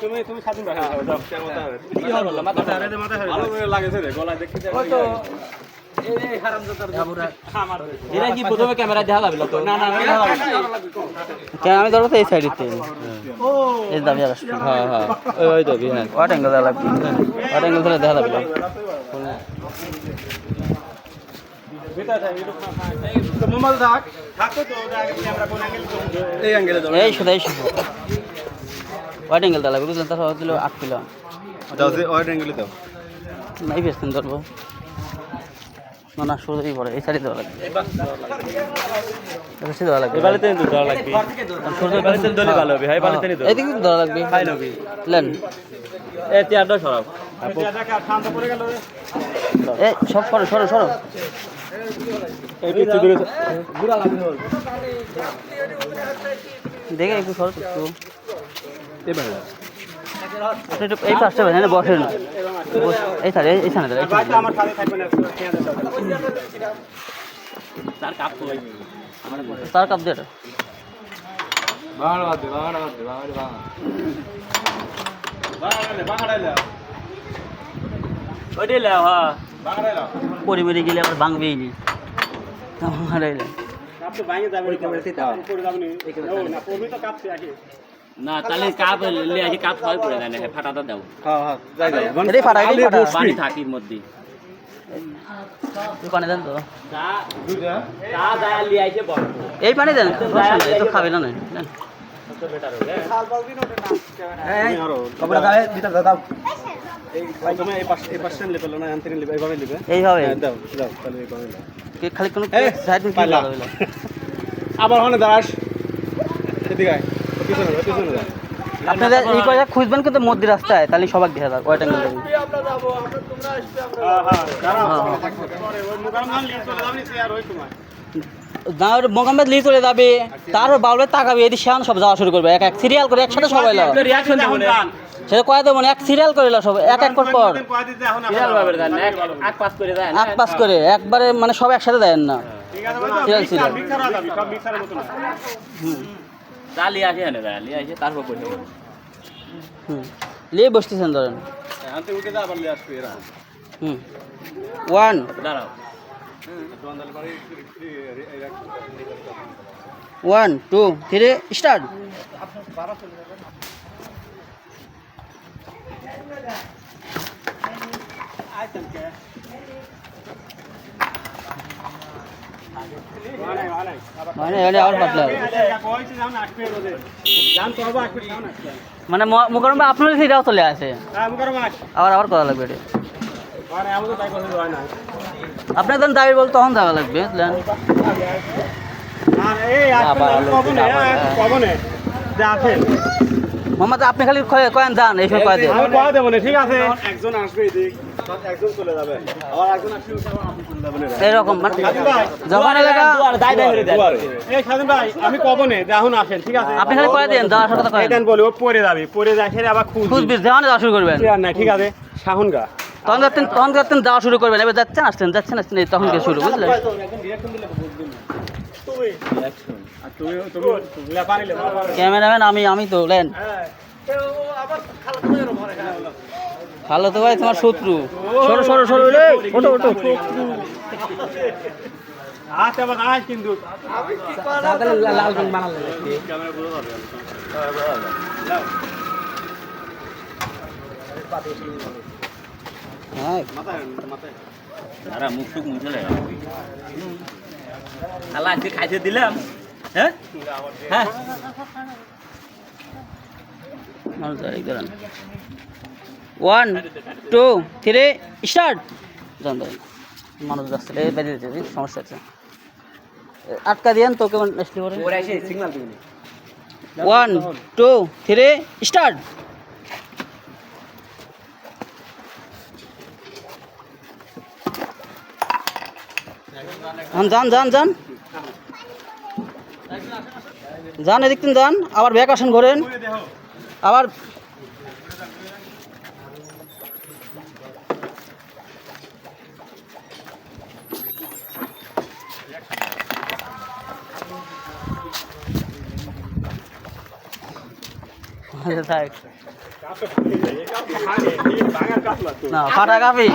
তুমি তুমি স্বাধীন ভাষা যাও কি হলো মাথা ভালো করে লাগেছে রে গলায় দেখতে আমি তো সাইডে দাবি হ্যাঁ হ্যাঁ ওই হ্যাঁ অ্যাঙ্গেল লাগবে অ্যাঙ্গেল ধরে দেখা লাগবে এই শুধু এই শুধু হোয়াট অ্যাঙ্গেল দেওয়া লাগবে বুঝলেন? তারপর দিল আট কিলো। ওয়াইড অ্যাঙ্গেলে দাও নাই বেশদিন ধরবো। না না শুরুতেই পড়ে এই সাইডে দেওয়া লাগবে। বেশি দেওয়া লাগবে। এবারে তো দেওয়া লাগবে। এবারে তো দলে ভালো হবে হাই ভালো তেনি তো এইদিকে দেওয়া লাগবে। High lane. এ তিয়ারটা সরাও। ঠান্ডা পড়ে গেল রে। এই সব সরো সরো দেখে একটু সরো একটু। এই পাশটা বসেন বসেন। এই সাইডে এই সামনে তার কাপ দিয়ে হ্যাঁ গেলে আবার ভাঙবেই নি। কাপ তো ভাঙে যাবে যাবে না। পড়বি তো কাপ আগে না তাহলে কাপ লে আসি কাপ সবাই পড়ে দেয় না ফাটাটা দাও। হ্যাঁ হ্যাঁ যাই যাই। এটাই ফাটা এটাই ফাটা পানি থাকির মধ্যে। এই পানি দেন তো। এই পানি দেন নাই, এই তো খাবে না না দেন। বেটার হবে কপড়া গায়ে ভিতর দাও দাও এই ভাই তুমি এই পাশ এই পাশে নিলে পেল না আনতে নিলে এইভাবে নিবে। এইভাবে হ্যাঁ, দাও দাও তাহলে এইভাবে নাও। কি খালি কোনো সাইড আবার ওখানে দাঁড়াস। এদিকে আপনাদের এই করে খুঁজবেন কিন্তু মধ্যে রাস্তায় তাহলে সবাই দেখা হ্যাঁ হ্যাঁ দাঁড়াও ওই মুগাম নাম লিয়ে চলে মোকাম্মেদ যাবে তারও বাবলে তাকাবে এদিকে সেখানে সব যাওয়া শুরু করবে এক এক সিরিয়াল করে একসাথে সবাই দেবো সেটা কয়ে দেবো এক সিরিয়াল করে লাও সব এক এক পর। পর এক পাস করে একবারে মানে সব একসাথে দেন না। ঠিক আছে সিরিয়াল সিরিয়াল মিক্সার হয়ে মিক্সারের মতো না লিয়ে আসে আসে তারপর বসে হুম। লিয়ে বসতেছেন ধরেন। আনতে উঠে যা আবার লিয়ে আসবে এরকম হুম। ওয়ান। দাঁড়াও। One two three start. মানে মানে মানে এটা আবার পাতলা হবে। কইছি যাও না আসবে রোদে জান তো হবে আসবে যাও না মানে আপনার সেটাও চলে আসে? আবার আবার লাগবে এটা। মানে কথা না আপনার যখন দাবি বল তখন যাওয়া লাগবে এই মোহাম্মদ আপনি খালি কয়ে- কয়েন যান এইসব কয়ে দেন। আমি কয়া দেবো না ঠিক আছে? একজন আসবে আবার আপনি মানে যখন করে দেন। এই স্বাধীন ভাই আমি কবনে দেখুন আসেন ঠিক আছে? আপনি খালি কয়ে দেন যাওয়ার সাথে কয়ে দেন বলে ও পরে যাবে পরে যায় সেটা আবার খুঁজ খুঁজবি যখন যাওয়া শুরু করবেন। ঠিক আছে? শাহুন গা। তখন যাচ্ছেন তখন যাচ্ছেন যাওয়া শুরু করবেন। এবার যাচ্ছেন আসছেন যাচ্ছেন আসছেন এই তখন শুরু বুঝলেন? তুমি পারিলে ক্যামেরাম্যান আমি আমি তো লেন। ভালো তো ভাই তোমার শত্রু। সরো সরো সরো রে ওটো ওটো আচ্ছা লাল রং বানালে হ্যাঁ। মুখ টুক মুছে খালা আজকে খাইতে দিলাম। হ্যাঁ? হ্যাঁ। দাঁড়িয়ে ওয়ান টু থ্রি স্টার্ট যান দাঁড়ান মানুষ যাচ্ছে এই বেরিয়ে দিচ্ছে সমস্যা আছে। আটকা দিয়েন তো কেমন আসলে পরে? ওয়ান টু থ্রি স্টার্ট যান যান যান যান এদিক থেকে যান আবার ব্যাক আসেন ঘোরেন। আবার থাক কাপে ভাঙে যায়, এই কাপে ভাঙে, এই ভাঙার কাপ লাগতো। না ফাটা কাপি।